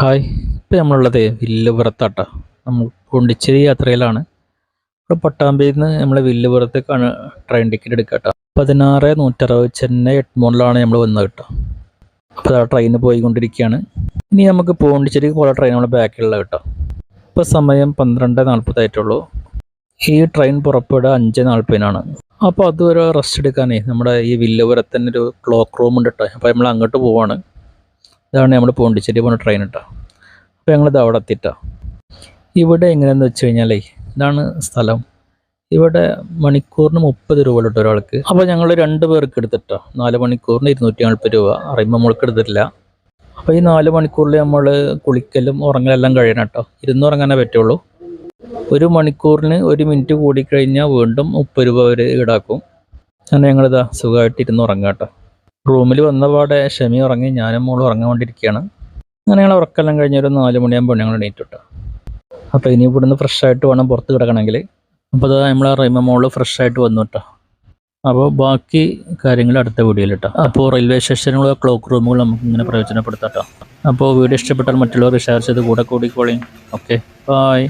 Hi ഇപ്പം നമ്മളുള്ളത് വില്ലുപുറത്താട്ടോ. നമ്മൾ പോണ്ടിച്ചേരി യാത്രയിലാണ്. ഇപ്പോൾ പട്ടാമ്പിയിൽ നിന്ന് നമ്മളെ വില്ലുപുറത്തേക്കാണ് ട്രെയിൻ ടിക്കറ്റ് എടുക്കുക കേട്ടോ പതിനാറ് നൂറ്ററുപത് ചെന്നൈ എട്മോണിലാണ് നമ്മൾ വന്നത് കേട്ടോ. അപ്പോൾ ആ ട്രെയിൻ പോയിക്കൊണ്ടിരിക്കുകയാണ്. ഇനി നമുക്ക് പോണ്ടിച്ചേരിക്ക് പോലെ ട്രെയിൻ നമ്മുടെ ബാക്കിലുള്ള കേട്ടോ. ഇപ്പോൾ സമയം പന്ത്രണ്ട് നാൽപ്പതായിട്ടുള്ളൂ. ഈ ട്രെയിൻ പുറപ്പെടുക അഞ്ച് നാൽപ്പതിനാണ്. അപ്പോൾ അതുവരെ റെസ്റ്റ് എടുക്കാനേ നമ്മുടെ ഈ വില്ലുപുരത്തന്നെ ഒരു ക്ലോക്ക് റൂം ഉണ്ട് കേട്ടോ. അപ്പോൾ നമ്മൾ അങ്ങോട്ട് പോവാണ്. ഇതാണ് നമ്മൾ പോണ്ടിച്ചേരി പോകുന്ന ട്രെയിൻ കേട്ടോ അപ്പോൾ ഞങ്ങളിത് അവിടെ എത്തിട്ടോ ഇവിടെ എങ്ങനെയാന്ന് വെച്ച് കഴിഞ്ഞാലേ ഇതാണ് സ്ഥലം. ഇവിടെ മണിക്കൂറിന് മുപ്പത് രൂപ കേട്ടോ ഒരാൾക്ക്. അപ്പോൾ ഞങ്ങൾ രണ്ട് പേർക്ക് എടുത്തിട്ടോ. നാല് മണിക്കൂറിന് ഇരുന്നൂറ്റി നാൽപ്പത് രൂപ. അറിയുമ്പോൾ നമ്മൾക്ക് എടുത്തിട്ടില്ല. അപ്പോൾ ഈ നാല് മണിക്കൂറിൽ നമ്മൾ കുളിക്കലും ഉറങ്ങലെല്ലാം കഴിയണം കേട്ടോ ഇരുന്നുറങ്ങാനേ പറ്റുള്ളൂ. ഒരു മണിക്കൂറിന് ഒരു മിനിറ്റ് കൂടിക്കഴിഞ്ഞാൽ വീണ്ടും മുപ്പത് രൂപ അവർ ഈടാക്കും. അങ്ങനെ ഞങ്ങളിതാ സുഖമായിട്ട് ഇരുന്ന് ഉറങ്ങാം കേട്ടോ റൂമിൽ വന്ന പാടെ ഷമി ഉറങ്ങി ഞാനും മോളും ഉറങ്ങാൻ വേണ്ടിയിരിക്കുകയാണ് അങ്ങനെ ഞങ്ങൾ ഉറക്കെല്ലാം കഴിഞ്ഞ് ഒരു നാല് മണിയാകുമ്പോൾ ഞങ്ങൾ എണീറ്റിട്ട് അപ്പോൾ ഇനി ഇവിടുന്ന് ഫ്രഷ് ആയിട്ട് വേണം പുറത്ത് കിടക്കണമെങ്കിൽ അപ്പോൾ അത് നമ്മളെ റൈമ മോൾ ഫ്രഷ് ആയിട്ട് വന്നു കേട്ടോ. അപ്പോൾ ബാക്കി കാര്യങ്ങൾ അടുത്ത വീഡിയോയിൽ കേട്ടോ അപ്പോൾ റെയിൽവേ സ്റ്റേഷനുകളോ ക്ലോക്ക് റൂമുകൾ നമുക്ക് ഇങ്ങനെ പ്രയോജനപ്പെടുത്താം അപ്പോൾ വീഡിയോ ഇഷ്ടപ്പെട്ടാൽ മറ്റുള്ളവർ ഷെയർ ചെയ്ത് കൂടെ കൂടിക്കോളിയും ഓക്കെ ബായ്